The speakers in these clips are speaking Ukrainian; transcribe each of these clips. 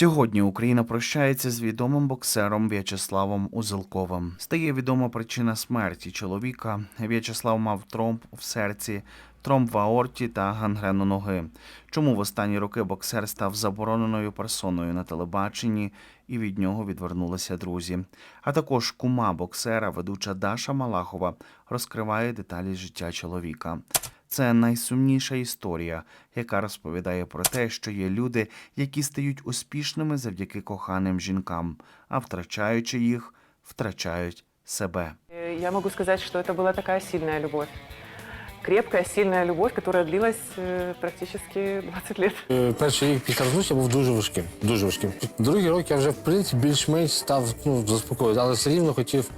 Сьогодні Україна прощається з відомим боксером В'ячеславом Узелковим. Стає відома причина смерті чоловіка. В'ячеслав мав тромб в серці, тромб в аорті та гангрену ноги. Чому в останні роки боксер став забороненою персоною на телебаченні і від нього відвернулися друзі? А також кума боксера, ведуча Даша Малахова, розкриває деталі життя чоловіка. Це найсумніша історія, яка розповідає про те, що є люди, які стають успішними завдяки коханим жінкам, а втрачаючи їх, втрачають себе. Э, Я могу сказать, что это была такая сильная любовь. Крепкая, сильная любовь, которая длилась э, практически 20 лет. Е, Перший рік після розлучення був дуже важким. Дуже важким. Другий рік я вже в принципі більш-менш став ну, заспокоїти, але все рівно хотів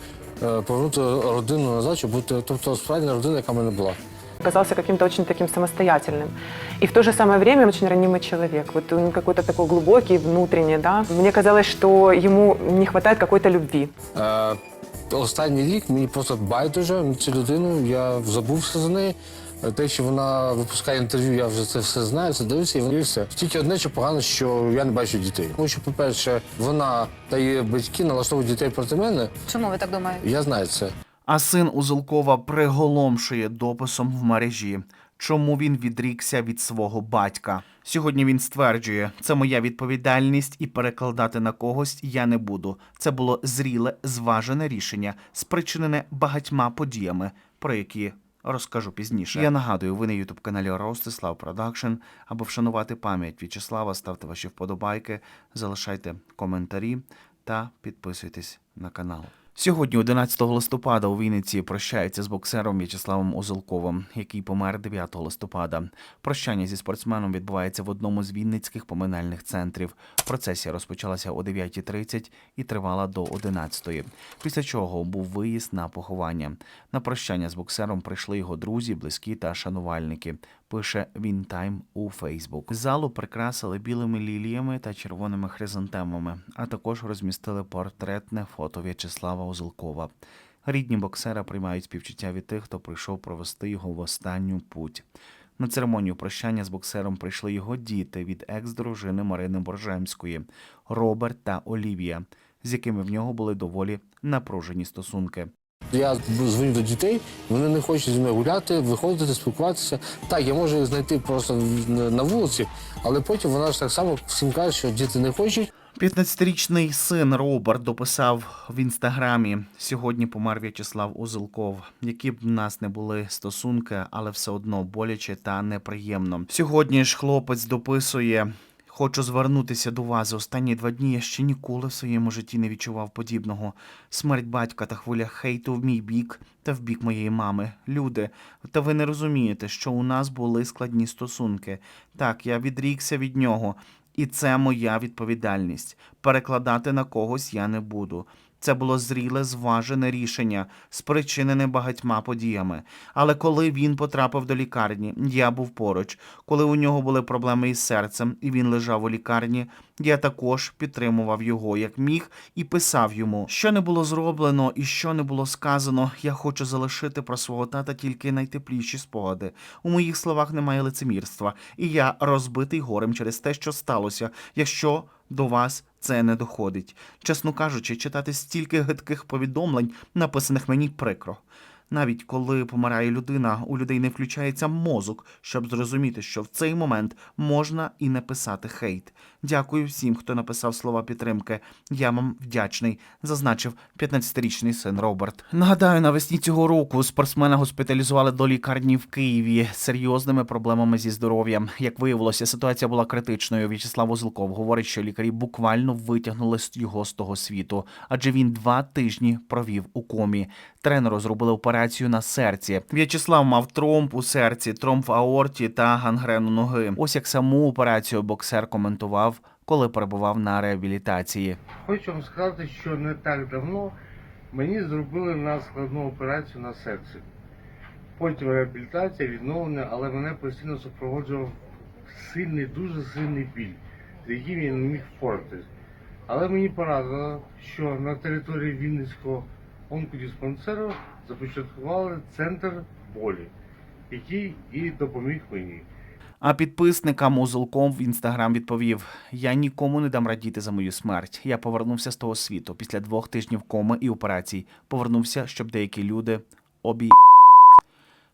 е, повернути родину назад, щоб бути тобто справжня родина, яка в мене була. Оказался каким-то очень таким самостоятельным. И в то же самое время очень ранимый человек. Вот он какой-то такой глубокий, внутренний, да. Мне казалось, что ему не хватает какой-то любви. Е, останній рік мені просто байдуже цю людину, я забувся за неї. Те, що вона випускає інтерв'ю, я вже це все знаю, це дивився, і все. Тільки одне, що погано, що я не бачу дітей. Тому що, по-перше, вона та її батьки налаштовують дітей проти мене. Чому ви так думаєте? Я знаю це. А син Узелкова приголомшує дописом в мережі, чому він відрікся від свого батька. Сьогодні він стверджує, це моя відповідальність, і перекладати на когось я не буду. Це було зріле, зважене рішення, спричинене багатьма подіями, про які розкажу пізніше. Я нагадую, ви на ютуб каналі Ростислав Продакшн. Аби вшанувати пам'ять В'ячеслава, ставте ваші вподобайки, залишайте коментарі та підписуйтесь на канал. Сьогодні, 11 листопада, у Вінниці прощаються з боксером В'ячеславом Озелковим, який помер 9 листопада. Прощання зі спортсменом відбувається в одному з вінницьких поминальних центрів. Процесія розпочалася о 9.30 і тривала до 11.00. Після чого був виїзд на поховання. На прощання з боксером прийшли його друзі, близькі та шанувальники. Пише Вінтайм у Фейсбук. Залу прикрасили білими ліліями та червоними хризантемами, а також розмістили портретне фото В'ячеслава Озелкова. Рідні боксера приймають співчуття від тих, хто прийшов провести його в останню путь. На церемонію прощання з боксером прийшли його діти від екс-дружини Марини Боржемської, Роберт та Олівія, з якими в нього були доволі напружені стосунки. Я дзвоню до дітей, вони не хочуть зі мною гуляти, виходити, спілкуватися. Так, я можу їх знайти просто на вулиці, але потім вона ж так само всім каже, що діти не хочуть. 15-річний син Роберт дописав в інстаграмі: сьогодні помер В'ячеслав Узелков. Які б в нас не були стосунки, але все одно боляче та неприємно. Сьогодні ж хлопець дописує. Хочу звернутися до вас. За останні два дні я ще ніколи в своєму житті не відчував подібного. Смерть батька та хвиля хейту в мій бік та в бік моєї мами. Люди, та ви не розумієте, що у нас були складні стосунки. Так, я відрікся від нього. І це моя відповідальність. Перекладати на когось я не буду. Це було зріле, зважене рішення, спричинене багатьма подіями. Але коли він потрапив до лікарні, я був поруч. Коли у нього були проблеми із серцем, і він лежав у лікарні, я також підтримував його як міг і писав йому, що не було зроблено і що не було сказано. Я хочу залишити про свого тата тільки найтепліші спогади. У моїх словах немає лицемірства, і я розбитий горем через те, що сталося, якщо до вас це не доходить. Чесно кажучи, читати стільки гидких повідомлень, написаних мені прикро. Навіть коли помирає людина, у людей не включається мозок, щоб зрозуміти, що в цей момент можна і не писати хейт. Дякую всім, хто написав слова підтримки. Я вам вдячний, зазначив 15-річний син Роберт. Нагадаю, навесні цього року спортсмена госпіталізували до лікарні в Києві з серйозними проблемами зі здоров'ям. Як виявилося, ситуація була критичною. В'ячеслав Озелков говорить, що лікарі буквально витягнули його з того світу, адже він два тижні провів у комі. Тренеру зробили операцію на серці. В'ячеслав мав тромб у серці, тромб в аорті та гангрену ноги. Ось як саму операцію боксер коментував, коли перебував на реабілітації. Хочу вам сказати, що не так давно мені зробили на складну операцію на серці. Потім реабілітація, відновлення, але мене постійно супроводжував сильний, дуже сильний біль, з яким я не міг впоратись. Але мені порадило, що на території Вінницького онкодиспансеру започаткували центр болі, який і допоміг мені. А підписникам Узелком в інстаграм відповів: Я нікому не дам радіти за мою смерть. Я повернувся з того світу після двох тижнів коми і операцій. Повернувся, щоб деякі люди обій.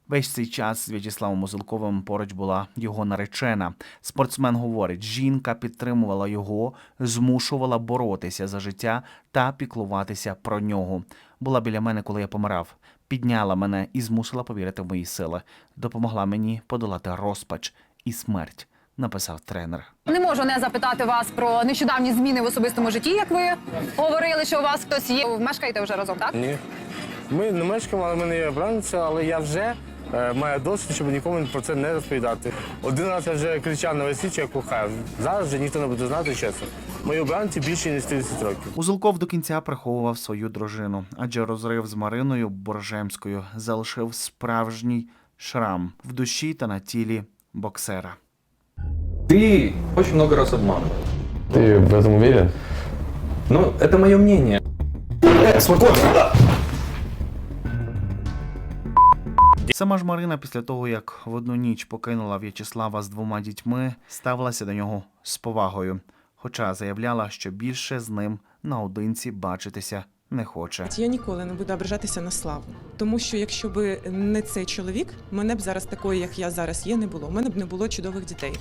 Весь цей час з В'ячеславом Озелковим поруч була його наречена. Спортсмен говорить, жінка підтримувала його, змушувала боротися за життя та піклуватися про нього. Була біля мене, коли я помирав. Підняла мене і змусила повірити в мої сили. Допомогла мені подолати розпач і смерть, написав тренер. Не можу не запитати вас про нещодавні зміни в особистому житті, як ви говорили, що у вас хтось є. Ви Мешкаєте вже разом, так? Ні. Ми не мешкаємо, але в мене є обранниця, але я вже е, маю досвід, щоб нікому про це не розповідати. Один раз я вже кричав на весь світ, що я кохаю. Зараз вже ніхто не буде знати, чесно. Мої обранці більше ніж 30 років. Узелков до кінця приховував свою дружину, адже розрив з Мариною Боржемською залишив справжній шрам в душі та на тілі боксера. Ты очень много раз обманывал. Ты в этом уверен? Ну, это мое мнение. Сама ж Марина, після того як в одну ніч покинула В'ячеслава з двома дітьми, ставилася до нього з повагою, хоча заявляла, що більше з ним наодинці бачитися не хоче. Я ніколи не буду ображатися на славу, тому що якщо б не цей чоловік, мене б зараз такої, як я зараз є, не було. У мене б не було чудових дітей.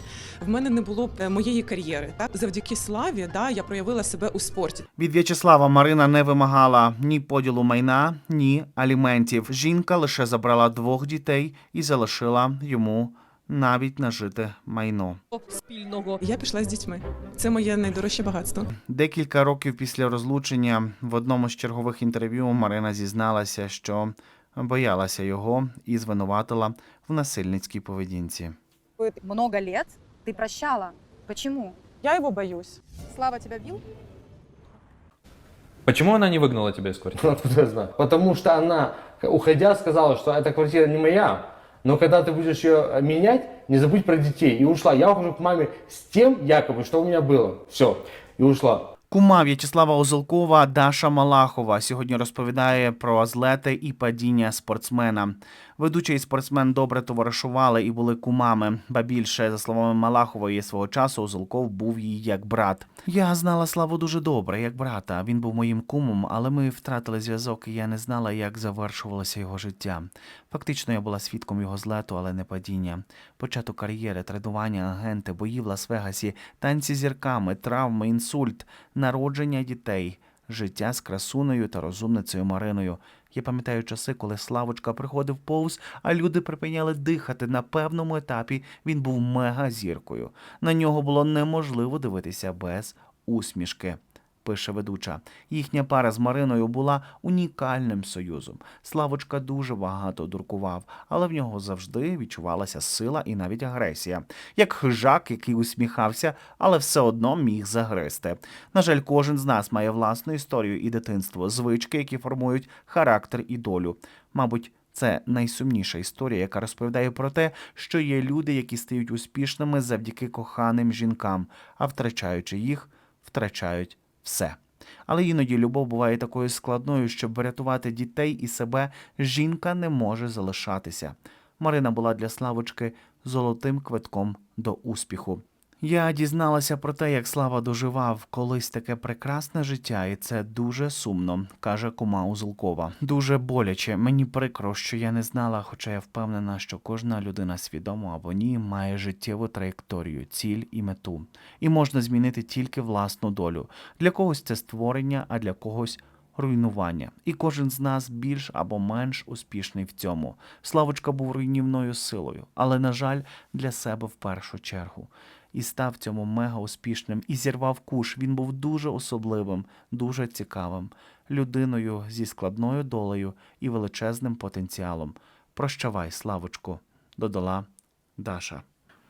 В мене не було б е, моєї кар'єри. Так завдяки славі, да, я проявила себе у спорті. Від В'ячеслава Марина не вимагала ні поділу майна, ні аліментів. Жінка лише забрала двох дітей і залишила йому навіть нажите майно. спільного я пішла з дітьми. Це моє найдорожче багатство. Декілька років після розлучення в одному з чергових інтерв'ю Марина зізналася, що боялася його і звинуватила в насильницькій поведінці. много лет ты прощала. Почему? Я його боюсь. Слава тебя бил? Почему она не выгнала тебя из квартиры? Откуда я знаю? Потому что она, уходя, сказала, что эта квартира не моя. Но когда ты будешь ее менять, не забудь про детей. И ушла. Я ухожу к маме с тем, якобы, что у меня было. Все. И ушла. Кума В'ячеслава Озелкова Даша Малахова сьогодні розповідає про злети і падіння спортсмена. Ведучий і спортсмен добре товаришували і були кумами. Ба більше, за словами Малахової, свого часу Озелков був їй як брат. Я знала Славу дуже добре, як брата. Він був моїм кумом, але ми втратили зв'язок, і я не знала, як завершувалося його життя. Фактично, я була свідком його злету, але не падіння. Початок кар'єри, тренування, агенти, бої в Лас-Вегасі, танці зірками, травми, інсульт, народження дітей, життя з красунею та розумницею Мариною. Я пам'ятаю часи, коли Славочка приходив повз, а люди припиняли дихати. На певному етапі він був мегазіркою. На нього було неможливо дивитися без усмішки. Пише ведуча. Їхня пара з Мариною була унікальним союзом. Славочка дуже багато дуркував, але в нього завжди відчувалася сила і навіть агресія, як хижак, який усміхався, але все одно міг загризти. На жаль, кожен з нас має власну історію і дитинство, звички, які формують характер і долю. Мабуть, це найсумніша історія, яка розповідає про те, що є люди, які стають успішними завдяки коханим жінкам, а втрачаючи їх, втрачають все. Але іноді любов буває такою складною, щоб врятувати дітей і себе, жінка не може залишатися. Марина була для Славочки золотим квитком до успіху. Я дізналася про те, як Слава доживав колись таке прекрасне життя, і це дуже сумно, каже кума Узелкова. Дуже боляче. Мені прикро, що я не знала, хоча я впевнена, що кожна людина свідомо або ні має життєву траєкторію, ціль і мету. І можна змінити тільки власну долю. Для когось це створення, а для когось руйнування. І кожен з нас більш або менш успішний в цьому. Славочка був руйнівною силою, але, на жаль, для себе в першу чергу. І став цьому мега успішним і зірвав куш. Він був дуже особливим, дуже цікавим, людиною зі складною долею і величезним потенціалом. Прощавай, Славочку, додала Даша.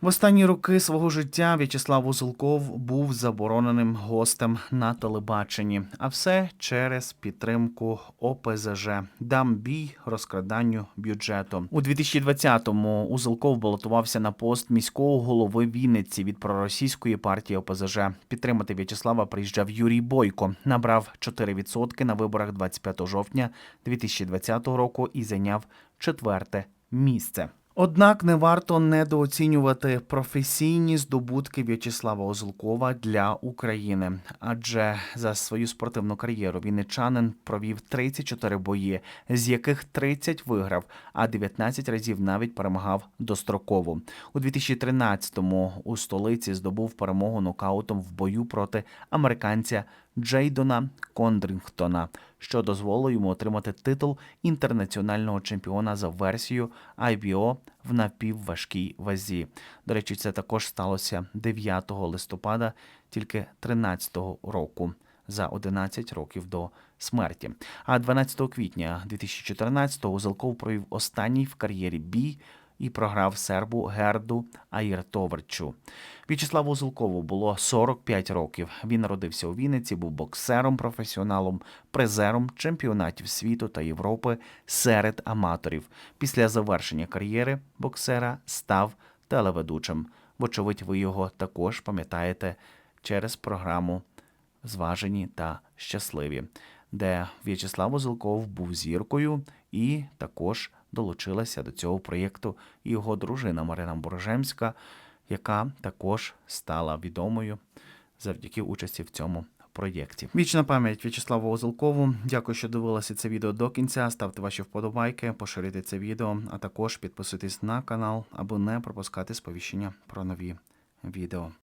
В останні роки свого життя В'ячеслав Узелков був забороненим гостем на телебаченні, а все через підтримку ОПЗЖ, дам бій розкраданню бюджету. У 2020-му Узелков балотувався на пост міського голови Вінниці від проросійської партії ОПЗЖ. Підтримати В'ячеслава приїжджав Юрій Бойко, набрав 4% на виборах 25 жовтня 2020 року і зайняв четверте місце. Однак не варто недооцінювати професійні здобутки В'ячеслава Озелкова для України, адже за свою спортивну кар'єру вінничанин провів 34 бої, з яких 30 виграв, а 19 разів навіть перемагав достроково. У 2013-му у столиці здобув перемогу нокаутом в бою проти американця Джейдона Кондрінгтона, що дозволило йому отримати титул інтернаціонального чемпіона за версією IBO в напівважкій вазі. До речі, це також сталося 9 листопада тільки 13-го року за 11 років до смерті. А 12 квітня 2014-го Узелков провів останній в кар'єрі бій і програв сербу Герду Аєртоварчу. В'ячеславу Узелкову було 45 років. Він народився у Вінниці, був боксером, професіоналом, призером чемпіонатів світу та Європи серед аматорів. Після завершення кар'єри боксера став телеведучим. Вочевидь, ви його також пам'ятаєте через програму Зважені та щасливі, де В'ячеслав Озелков був зіркою і також долучилася до цього проєкту і його дружина Марина Боржемська, яка також стала відомою завдяки участі в цьому проєкті. Вічна пам'ять В'ячеславу Озелкову. Дякую, що дивилися це відео до кінця. Ставте ваші вподобайки, поширюйте це відео, а також підписуйтесь на канал, аби не пропускати сповіщення про нові відео.